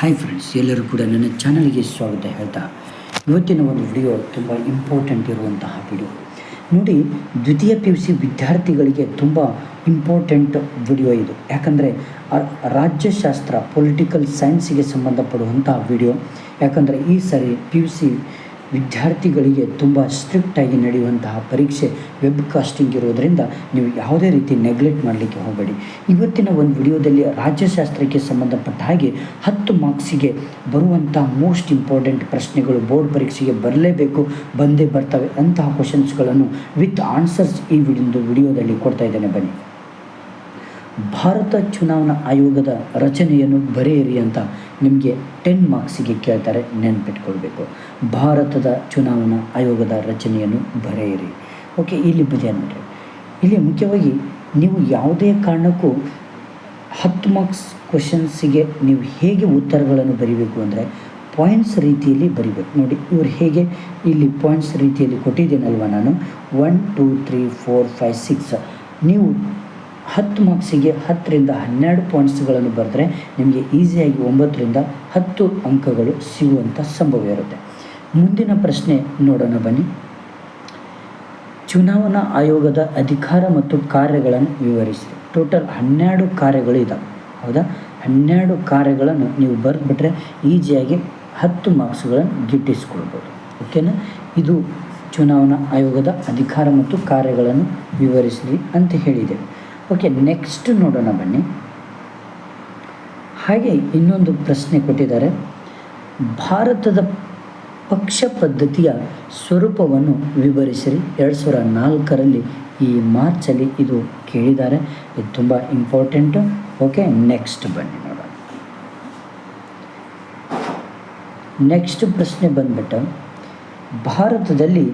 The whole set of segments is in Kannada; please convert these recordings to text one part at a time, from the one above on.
ಹಾಯ್ ಫ್ರೆಂಡ್ಸ್ ಎಲ್ಲರೂ ಕೂಡ ನನ್ನ ಚಾನಲ್ಗೆ ಸ್ವಾಗತ ಹೇಳ್ತಾ. ಇವತ್ತಿನ ಒಂದು ವಿಡಿಯೋ ತುಂಬ ಇಂಪಾರ್ಟೆಂಟ್ ಇರುವಂತಹ ವಿಡಿಯೋ ನೋಡಿ, ದ್ವಿತೀಯ ಪಿ ಯು ಸಿ ವಿದ್ಯಾರ್ಥಿಗಳಿಗೆ ತುಂಬ ಇಂಪಾರ್ಟೆಂಟ್ ವಿಡಿಯೋ ಇದು. ಯಾಕಂದರೆ ರಾಜ್ಯಶಾಸ್ತ್ರ ಪೊಲಿಟಿಕಲ್ ಸೈನ್ಸಿಗೆ ಸಂಬಂಧಪಡುವಂತಹ ವಿಡಿಯೋ ಯಾಕಂದರೆ, ಈ ಸರಿ ಪಿ ಯು ಸಿ ವಿದ್ಯಾರ್ಥಿಗಳಿಗೆ ತುಂಬ ಸ್ಟ್ರಿಕ್ಟಾಗಿ ನಡೆಯುವಂತಹ ಪರೀಕ್ಷೆ ವೆಬ್ ಕಾಸ್ಟಿಂಗ್ ಇರೋದರಿಂದ ನೀವು ಯಾವುದೇ ರೀತಿ ನೆಗ್ಲೆಕ್ಟ್ ಮಾಡಲಿಕ್ಕೆ ಹೋಗಬೇಡಿ. ಇವತ್ತಿನ ಒಂದು ವಿಡಿಯೋದಲ್ಲಿ ರಾಜ್ಯಶಾಸ್ತ್ರಕ್ಕೆ ಸಂಬಂಧಪಟ್ಟ ಹಾಗೆ ಹತ್ತು ಮಾರ್ಕ್ಸಿಗೆ ಬರುವಂಥ ಮೋಸ್ಟ್ ಇಂಪಾರ್ಟೆಂಟ್ ಪ್ರಶ್ನೆಗಳು ಬೋರ್ಡ್ ಪರೀಕ್ಷೆಗೆ ಬರಲೇಬೇಕು, ಬಂದೇ ಬರ್ತವೆ ಅಂತಹ ಕ್ವಶನ್ಸ್ಗಳನ್ನು ವಿತ್ ಆನ್ಸರ್ಸ್ ಈ ವಿಡಿಯೋ ವಿಡಿಯೋದಲ್ಲಿ ಕೊಡ್ತಾ ಇದ್ದೇನೆ ಬನ್ನಿ. ಭಾರತ ಚುನಾವಣಾ ಆಯೋಗದ ರಚನೆಯನ್ನು ಬರೆಯಿರಿ ಅಂತ ನಿಮಗೆ ಟೆನ್ ಮಾರ್ಕ್ಸಿಗೆ ಕೇಳ್ತಾರೆ, ನೆನ್ಪಿಟ್ಕೊಳ್ಬೇಕು. ಭಾರತದ ಚುನಾವಣಾ ಆಯೋಗದ ರಚನೆಯನ್ನು ಬರೆಯಿರಿ. ಓಕೆ ಇಲ್ಲಿ ಬಜೆ ನೋಡಿರಿ. ಇಲ್ಲಿ ಮುಖ್ಯವಾಗಿ ನೀವು ಯಾವುದೇ ಕಾರಣಕ್ಕೂ ಹತ್ತು ಮಾರ್ಕ್ಸ್ ಕ್ವಶನ್ಸಿಗೆ ನೀವು ಹೇಗೆ ಉತ್ತರಗಳನ್ನು ಬರೀಬೇಕು ಅಂದರೆ ಪಾಯಿಂಟ್ಸ್ ರೀತಿಯಲ್ಲಿ ಬರಿಬೇಕು. ನೋಡಿ, ಇವರು ಹೇಗೆ ಇಲ್ಲಿ ಪಾಯಿಂಟ್ಸ್ ರೀತಿಯಲ್ಲಿ ಕೊಟ್ಟಿದ್ದೇನಲ್ವ ನಾನು? One two three four five six ನೀವು ಹತ್ತು ಮಾರ್ಕ್ಸಿಗೆ ಹತ್ತರಿಂದ ಹನ್ನೆರಡು ಪಾಯಿಂಟ್ಸ್ಗಳನ್ನು ಬರೆದ್ರೆ ನಿಮಗೆ ಈಸಿಯಾಗಿ ಒಂಬತ್ತರಿಂದ ಹತ್ತು ಅಂಕಗಳು ಸಿಗುವಂಥ ಸಂಭವ ಇರುತ್ತೆ. ಮುಂದಿನ ಪ್ರಶ್ನೆ ನೋಡೋಣ ಬನ್ನಿ. ಚುನಾವಣಾ ಆಯೋಗದ ಅಧಿಕಾರ ಮತ್ತು ಕಾರ್ಯಗಳನ್ನು ವಿವರಿಸಿ. ಟೋಟಲ್ ಹನ್ನೆರಡು ಕಾರ್ಯಗಳು ಇದ್ದಾವೆ ಹೌದಾ? ಹನ್ನೆರಡು ಕಾರ್ಯಗಳನ್ನು ನೀವು ಬರೆದ್ಬಿಟ್ರೆ ಈಸಿಯಾಗಿ ಹತ್ತು ಮಾರ್ಕ್ಸ್ಗಳನ್ನು ಗಿಟ್ಟಿಸ್ಕೊಳ್ಬೋದು. ಓಕೆನಾ ಇದು ಚುನಾವಣಾ ಆಯೋಗದ ಅಧಿಕಾರ ಮತ್ತು ಕಾರ್ಯಗಳನ್ನು ವಿವರಿಸಲಿ ಅಂತ ಹೇಳಿದ್ದೇವೆ ಓಕೆ ನೆಕ್ಸ್ಟ್ ನೋಡೋಣ ಬನ್ನಿ. ಹಾಗೆ ಇನ್ನೊಂದು ಪ್ರಶ್ನೆ ಕೊಟ್ಟಿದ್ದಾರೆ. ಭಾರತದ ಪಕ್ಷ ಪದ್ಧತಿಯ ಸ್ವರೂಪವನ್ನು ವಿವರಿಸಿರಿ. ಎರಡು ಸಾವಿರ ನಾಲ್ಕರಲ್ಲಿ ಈ ಮಾರ್ಚಲ್ಲಿ ಇದು ಕೇಳಿದ್ದಾರೆ. ಇದು ತುಂಬ ಇಂಪಾರ್ಟೆಂಟು ಓಕೆ ನೆಕ್ಸ್ಟ್ ಬನ್ನಿ ನೋಡೋಣ. ನೆಕ್ಸ್ಟ್ ಪ್ರಶ್ನೆ ಬಂದ್ಬಿಟ್ಟು, ಭಾರತದಲ್ಲಿ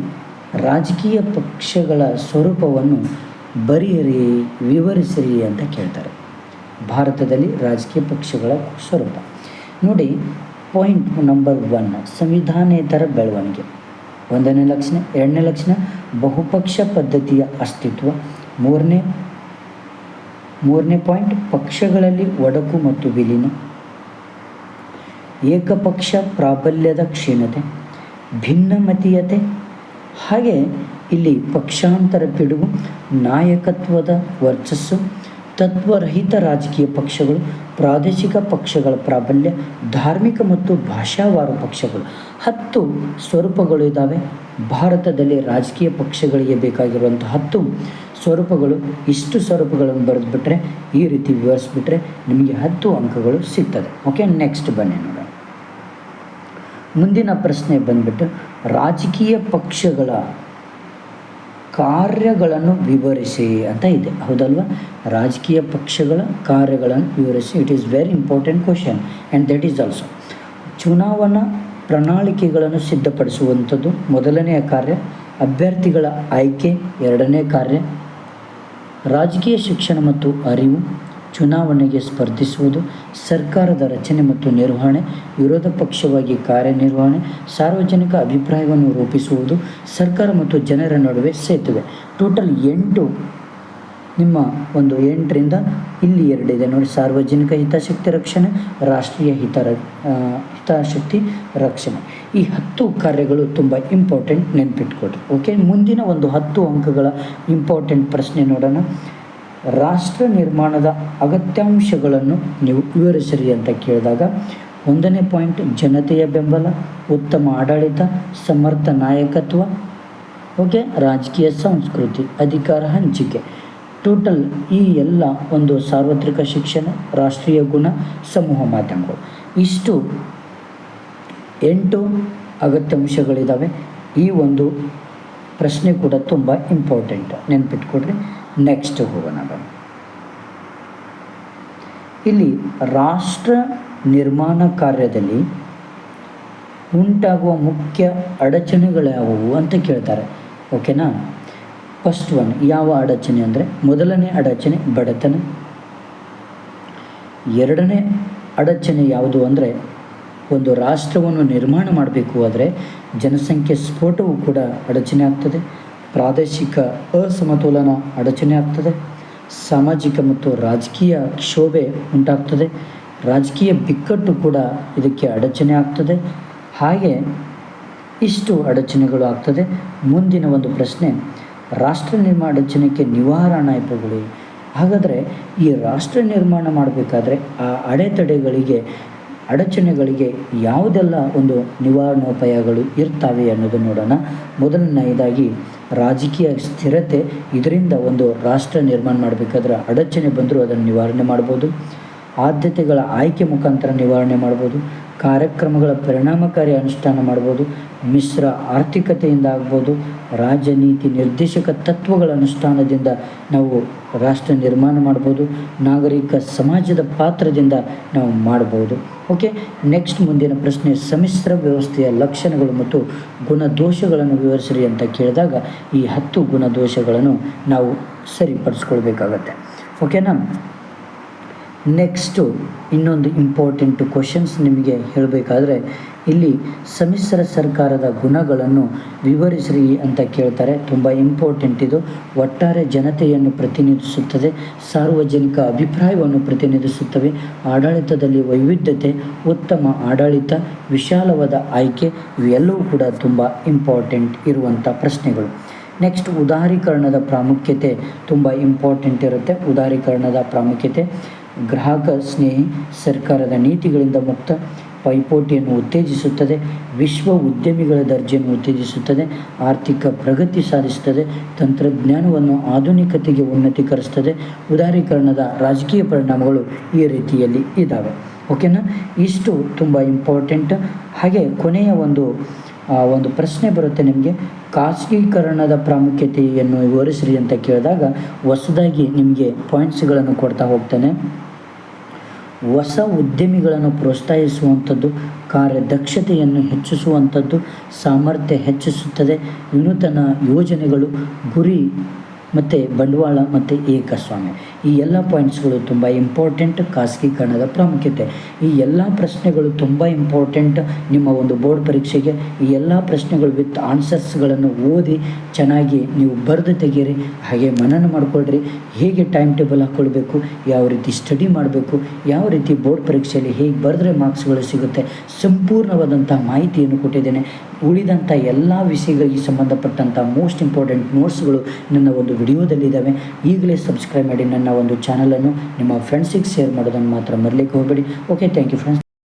ರಾಜಕೀಯ ಪಕ್ಷಗಳ ಸ್ವರೂಪವನ್ನು ಬರೆಯಿರಿ, ವಿವರಿಸಿರಿ ಅಂತ ಕೇಳ್ತಾರೆ. ಭಾರತದಲ್ಲಿ ರಾಜಕೀಯ ಪಕ್ಷಗಳ ಸ್ವರೂಪ. ನೋಡಿ ಪಾಯಿಂಟ್ ನಂಬರ್ ಒನ್ ಸಂವಿಧಾನೇತರ ಬೆಳವಣಿಗೆ. ಒಂದನೇ ಲಕ್ಷಣ, ಎರಡನೇ ಲಕ್ಷಣ, ಬಹುಪಕ್ಷ ಪದ್ಧತಿಯ ಅಸ್ತಿತ್ವ. ಮೂರನೇ ಮೂರನೇ ಪಾಯಿಂಟ್ ಪಕ್ಷಗಳಲ್ಲಿ ಒಡಕು ಮತ್ತು ವಿಲೀನ. ಏಕಪಕ್ಷ ಪ್ರಾಬಲ್ಯದ ಕ್ಷೀಣತೆ. ಭಿನ್ನಮತೀಯತೆ. ಹಾಗೆ ಇಲ್ಲಿ ಪಕ್ಷಾಂತರ ಪಿಡುಗು ನಾಯಕತ್ವದ ವರ್ಚಸ್ಸು, ತತ್ವರಹಿತ ರಾಜಕೀಯ ಪಕ್ಷಗಳು, ಪ್ರಾದೇಶಿಕ ಪಕ್ಷಗಳ ಪ್ರಾಬಲ್ಯ, ಧಾರ್ಮಿಕ ಮತ್ತು ಭಾಷಾವಾರು ಪಕ್ಷಗಳು. ಹತ್ತು ಸ್ವರೂಪಗಳು ಇದ್ದಾವೆ ಭಾರತದಲ್ಲಿ ರಾಜಕೀಯ ಪಕ್ಷಗಳಿಗೆ ಬೇಕಾಗಿರುವಂಥ ಹತ್ತು ಸ್ವರೂಪಗಳು ಇಷ್ಟು ಸ್ವರೂಪಗಳನ್ನು ಬರೆದುಬಿಟ್ರೆ, ಈ ರೀತಿ ವಿವರಿಸ್ಬಿಟ್ರೆ ನಿಮಗೆ ಹತ್ತು ಅಂಕಗಳು ಸಿಗ್ತದೆ. ಓಕೆ ನೆಕ್ಸ್ಟ್ ಬನ್ನಿ ನೋಡೋಣ. ಮುಂದಿನ ಪ್ರಶ್ನೆ ಬಂದ್ಬಿಟ್ಟು, ರಾಜಕೀಯ ಪಕ್ಷಗಳ ಕಾರ್ಯಗಳನ್ನು ವಿವರಿಸಿ ಅಂತ ಇದೆ. ಹೌದಲ್ವಾ? ರಾಜಕೀಯ ಪಕ್ಷಗಳ ಕಾರ್ಯಗಳನ್ನು ವಿವರಿಸಿ. It is very important question and that is also ಚುನಾವಣಾ ಪ್ರಣಾಳಿಕೆಗಳನ್ನು ಸಿದ್ಧಪಡಿಸುವಂಥದ್ದು ಮೊದಲನೆಯ ಕಾರ್ಯ, ಅಭ್ಯರ್ಥಿಗಳ ಆಯ್ಕೆ ಎರಡನೇ ಕಾರ್ಯ, ರಾಜಕೀಯ ಶಿಕ್ಷಣ ಮತ್ತು ಅರಿವು, ಚುನಾವಣೆಗೆ ಸ್ಪರ್ಧಿಸುವುದು ಸರ್ಕಾರದ ರಚನೆ ಮತ್ತು ನಿರ್ವಹಣೆ, ವಿರೋಧ ಪಕ್ಷವಾಗಿ ಕಾರ್ಯನಿರ್ವಹಣೆ, ಸಾರ್ವಜನಿಕ ಅಭಿಪ್ರಾಯವನ್ನು ರೂಪಿಸುವುದು, ಸರ್ಕಾರ ಮತ್ತು ಜನರ ನಡುವೆ ಸೇತುವೆ. ಟೋಟಲ್ ಎಂಟು, ನಿಮ್ಮ ಒಂದು ಎಂಟರಿಂದ ಇಲ್ಲಿ ಎರಡಿದೆ ನೋಡಿ, ಸಾರ್ವಜನಿಕ ಹಿತಾಸಕ್ತಿ ರಕ್ಷಣೆ, ರಾಷ್ಟ್ರೀಯ ಹಿತ ಹಿತಾಸಕ್ತಿ ರಕ್ಷಣೆ. ಈ ಹತ್ತು ಕಾರ್ಯಗಳು ತುಂಬ ಇಂಪಾರ್ಟೆಂಟ್ ನೆನ್ಪಿಟ್ಕೊಡ್ರಿ ಓಕೆ ಮುಂದಿನ ಒಂದು ಹತ್ತು ಅಂಕಗಳ ಇಂಪಾರ್ಟೆಂಟ್ ಪ್ರಶ್ನೆ ನೋಡೋಣ. ರಾಷ್ಟ್ರ ನಿರ್ಮಾಣದ ಅಗತ್ಯಾಂಶಗಳನ್ನು ನೀವು ವಿವರಿಸಿರಿ ಅಂತ ಕೇಳಿದಾಗ, ಒಂದನೇ ಪಾಯಿಂಟ್, ಜನತೆಯ ಬೆಂಬಲ, ಉತ್ತಮ ಆಡಳಿತ, ಸಮರ್ಥ ನಾಯಕತ್ವ, ಓಕೆ, ರಾಜಕೀಯ ಸಂಸ್ಕೃತಿ, ಅಧಿಕಾರ ಹಂಚಿಕೆ. ಟೋಟಲ್ ಈ ಎಲ್ಲ ಒಂದು ಸಾರ್ವತ್ರಿಕ ಶಿಕ್ಷಣ, ರಾಷ್ಟ್ರೀಯ ಗುಣ, ಸಮೂಹ ಮಾಧ್ಯಮಗಳು. ಇಷ್ಟು ಎಂಟು ಅಗತ್ಯಾಂಶಗಳಿದ್ದಾವೆ ಈ ಒಂದು ಪ್ರಶ್ನೆ ಕೂಡ ತುಂಬ ಇಂಪಾರ್ಟೆಂಟ್ ನೆನ್ಪಿಟ್ಕೊಡ್ರಿ ನೆಕ್ಸ್ಟ್ ಹೋಗೋಣ ಬನ್ನಿ. ಇಲ್ಲಿ ರಾಷ್ಟ್ರ ನಿರ್ಮಾಣ ಕಾರ್ಯದಲ್ಲಿ ಉಂಟಾಗುವ ಮುಖ್ಯ ಅಡಚಣೆಗಳು ಯಾವುವು ಅಂತ ಕೇಳ್ತಾರೆ. ಓಕೆನಾ ಫಸ್ಟ್ ಒನ್ ಯಾವ ಅಡಚಣೆ ಅಂದರೆ ಮೊದಲನೇ ಅಡಚಣೆ ಬಡತನ. ಎರಡನೇ ಅಡಚಣೆ ಯಾವುದು ಅಂದರೆ ಒಂದು ರಾಷ್ಟ್ರವನ್ನು ನಿರ್ಮಾಣ ಮಾಡಬೇಕು ಆದರೆ ಜನಸಂಖ್ಯೆ ಸ್ಫೋಟವು ಕೂಡ ಅಡಚಣೆ ಆಗ್ತದೆ. ಪ್ರಾದೇಶಿಕ ಅಸಮತೋಲನ ಅಡಚಣೆ ಆಗ್ತದೆ. ಸಾಮಾಜಿಕ ಮತ್ತು ರಾಜಕೀಯ ಕ್ಷೋಭೆ ಉಂಟಾಗ್ತದೆ. ರಾಜಕೀಯ ಬಿಕ್ಕಟ್ಟು ಕೂಡ ಇದಕ್ಕೆ ಅಡಚಣೆ ಆಗ್ತದೆ. ಹಾಗೆ ಇಷ್ಟು ಅಡಚಣೆಗಳು ಆಗ್ತದೆ. ಮುಂದಿನ ಒಂದು ಪ್ರಶ್ನೆ, ರಾಷ್ಟ್ರ ನಿರ್ಮಾಣ ಅಡಚಣೆಗೆ ನಿವಾರಣಾಯುಗಳು ಹಾಗಾದರೆ ಈ ರಾಷ್ಟ್ರ ನಿರ್ಮಾಣ ಮಾಡಬೇಕಾದ್ರೆ ಆ ಅಡೆತಡೆಗಳಿಗೆ ಅಡಚಣೆಗಳಿಗೆ ಯಾವುದೆಲ್ಲ ಒಂದು ನಿವಾರಣೋಪಾಯಗಳು ಇರ್ತವೆ ಅನ್ನೋದು ನೋಡೋಣ. ಮೊದಲನೆಯದಾಗಿ ರಾಜಕೀಯ ಸ್ಥಿರತೆ, ಇದರಿಂದ ಒಂದು ರಾಷ್ಟ್ರ ನಿರ್ಮಾಣ ಮಾಡಬೇಕಾದ್ರೆ ಅಡಚಣೆ ಬಂದರೂ ಅದನ್ನು ನಿವಾರಣೆ ಮಾಡ್ಬೋದು. ಆದ್ಯತೆಗಳ ಆಯ್ಕೆ ಮುಖಾಂತರ ನಿವಾರಣೆ ಮಾಡ್ಬೋದು. ಕಾರ್ಯಕ್ರಮಗಳ ಪರಿಣಾಮಕಾರಿ ಅನುಷ್ಠಾನ ಮಾಡ್ಬೋದು. ಮಿಶ್ರ ಆರ್ಥಿಕತೆಯಿಂದ ಆಗ್ಬೋದು. ರಾಜನೀತಿ ನಿರ್ದೇಶಕ ತತ್ವಗಳ ಅನುಷ್ಠಾನದಿಂದ ನಾವು ರಾಷ್ಟ್ರ ನಿರ್ಮಾಣ ಮಾಡ್ಬೋದು, ನಾಗರಿಕ ಸಮಾಜದ ಪಾತ್ರದಿಂದ ನಾವು ಮಾಡ್ಬೋದು. ಓಕೆ ನೆಕ್ಸ್ಟ್ ಮುಂದಿನ ಪ್ರಶ್ನೆ, ಸಮ್ಮಿಶ್ರ ವ್ಯವಸ್ಥೆಯ ಲಕ್ಷಣಗಳು ಮತ್ತು ಗುಣದೋಷಗಳನ್ನು ವಿವರಿಸಿರಿ ಅಂತ ಕೇಳಿದಾಗ ಈ ಹತ್ತು ಗುಣದೋಷಗಳನ್ನು ನಾವು ಸರಿಪಡಿಸ್ಕೊಳ್ಬೇಕಾಗತ್ತೆ. ಓಕೆನಾ ನೆಕ್ಸ್ಟು ಇನ್ನೊಂದು ಇಂಪಾರ್ಟೆಂಟ್ ಕ್ವಶನ್ಸ್ ನಿಮಗೆ ಹೇಳಬೇಕಾದ್ರೆ, ಇಲ್ಲಿ ಸಮ್ಮಿಶ್ರ ಸರ್ಕಾರದ ಗುಣಗಳನ್ನು ವಿವರಿಸ್ರಿ ಅಂತ ಕೇಳ್ತಾರೆ. ತುಂಬ ಇಂಪಾರ್ಟೆಂಟ್ ಇದು. ಒಟ್ಟಾರೆ ಜನತೆಯನ್ನು ಪ್ರತಿನಿಧಿಸುತ್ತದೆ, ಸಾರ್ವಜನಿಕ ಅಭಿಪ್ರಾಯವನ್ನು ಪ್ರತಿನಿಧಿಸುತ್ತವೆ. ಆಡಳಿತದಲ್ಲಿ ವೈವಿಧ್ಯತೆ, ಉತ್ತಮ ಆಡಳಿತ, ವಿಶಾಲವಾದ ಆಯ್ಕೆ, ಇವೆಲ್ಲವೂ ಕೂಡ ತುಂಬ ಇಂಪಾರ್ಟೆಂಟ್ ಇರುವಂಥ ಪ್ರಶ್ನೆಗಳು. ನೆಕ್ಸ್ಟ್ ಉದಾರೀಕರಣದ ಪ್ರಾಮುಖ್ಯತೆ ತುಂಬ ಇಂಪಾರ್ಟೆಂಟ್ ಇರುತ್ತೆ. ಉದಾರೀಕರಣದ ಪ್ರಾಮುಖ್ಯತೆ. ಗ್ರಾಹಕ ಸ್ನೇಹಿ ಸರ್ಕಾರದ ನೀತಿಗಳಿಂದ ಮುಕ್ತ ಪೈಪೋಟಿಯನ್ನು ಉತ್ತೇಜಿಸುತ್ತದೆ, ವಿಶ್ವ ಉದ್ಯಮಿಗಳ ದರ್ಜೆಯನ್ನು ಉತ್ತೇಜಿಸುತ್ತದೆ, ಆರ್ಥಿಕ ಪ್ರಗತಿ ಸಾಧಿಸುತ್ತದೆ, ತಂತ್ರಜ್ಞಾನವನ್ನು ಆಧುನಿಕತೆಗೆ ಉನ್ನತೀಕರಿಸ್ತದೆ ಉದಾರೀಕರಣದ ರಾಜಕೀಯ ಪರಿಣಾಮಗಳು ಈ ರೀತಿಯಲ್ಲಿ ಇದ್ದಾವೆ. ಓಕೆನಾ ಇಷ್ಟು ತುಂಬ ಇಂಪಾರ್ಟೆಂಟ್ ಹಾಗೆ ಕೊನೆಯ ಒಂದು ಒಂದು ಪ್ರಶ್ನೆ ಬರುತ್ತೆ ನಿಮಗೆ. ಖಾಸಗೀಕರಣದ ಪ್ರಾಮುಖ್ಯತೆಯನ್ನು ವಿವರಿಸ್ರಿ ಅಂತ ಕೇಳಿದಾಗ ಹೊಸದಾಗಿ ನಿಮಗೆ ಪಾಯಿಂಟ್ಸ್ಗಳನ್ನು ಕೊಡ್ತಾ ಹೋಗ್ತೇನೆ. ಹೊಸ ಉದ್ಯಮಿಗಳನ್ನು ಪ್ರೋತ್ಸಾಹಿಸುವಂಥದ್ದು, ಕಾರ್ಯದಕ್ಷತೆಯನ್ನು ಹೆಚ್ಚಿಸುವಂಥದ್ದು, ಸಾಮರ್ಥ್ಯ ಹೆಚ್ಚಿಸುತ್ತದೆ, ವಿನೂತನ ಯೋಜನೆಗಳು ಗುರಿ ಮತ್ತು ಬಂಡವಾಳ ಮತ್ತು ಏಕಸ್ವಾಮ್ಯ. ಈ ಎಲ್ಲ ಪಾಯಿಂಟ್ಸ್ಗಳು ತುಂಬ ಇಂಪಾರ್ಟೆಂಟ್ ಖಾಸಗೀಕರಣದ ಪ್ರಾಮುಖ್ಯತೆ. ಈ ಎಲ್ಲ ಪ್ರಶ್ನೆಗಳು ತುಂಬ ಇಂಪಾರ್ಟೆಂಟ್ ನಿಮ್ಮ ಒಂದು ಬೋರ್ಡ್ ಪರೀಕ್ಷೆಗೆ. ಈ ಎಲ್ಲ ಪ್ರಶ್ನೆಗಳು ವಿತ್ ಆನ್ಸರ್ಸ್ಗಳನ್ನು ಓದಿ ಚೆನ್ನಾಗಿ ನೀವು ಬರೆದು ತೆಗೀರಿ, ಹಾಗೆ ಮನನ ಮಾಡಿಕೊಳ್ಳ್ರಿ ಹೇಗೆ ಟೈಮ್ ಟೇಬಲ್ ಹಾಕ್ಕೊಳ್ಬೇಕು ಯಾವ ರೀತಿ ಸ್ಟಡಿ ಮಾಡಬೇಕು, ಯಾವ ರೀತಿ ಬೋರ್ಡ್ ಪರೀಕ್ಷೆಯಲ್ಲಿ ಹೇಗೆ ಬರೆದ್ರೆ ಮಾರ್ಕ್ಸ್ಗಳು ಸಿಗುತ್ತೆ. ಸಂಪೂರ್ಣವಾದಂಥ ಮಾಹಿತಿಯನ್ನು ಕೊಟ್ಟಿದ್ದೇನೆ. ಉಳಿದಂಥ ಎಲ್ಲ ವಿಷಯಗಳಿಗೆ ಸಂಬಂಧಪಟ್ಟಂಥ ಮೋಸ್ಟ್ ಇಂಪಾರ್ಟೆಂಟ್ ನೋಟ್ಸ್ಗಳು ನನ್ನ ಒಂದು ವಿಡಿಯೋದಲ್ಲಿದ್ದಾವೆ. ಈಗಲೇ ಸಬ್ಸ್ಕ್ರೈಬ್ ಮಾಡಿ ನನ್ನ ಒಂದು ಚಾನಲನ್ನು ನಿಮ್ಮ ಫ್ರೆಂಡ್ಸಿಗೆ ಶೇರ್ ಮಾಡೋದನ್ನು ಮಾತ್ರ ಮರಲಿಕ್ಕೆ ಹೋಗಬೇಡಿ. Okay thank you friends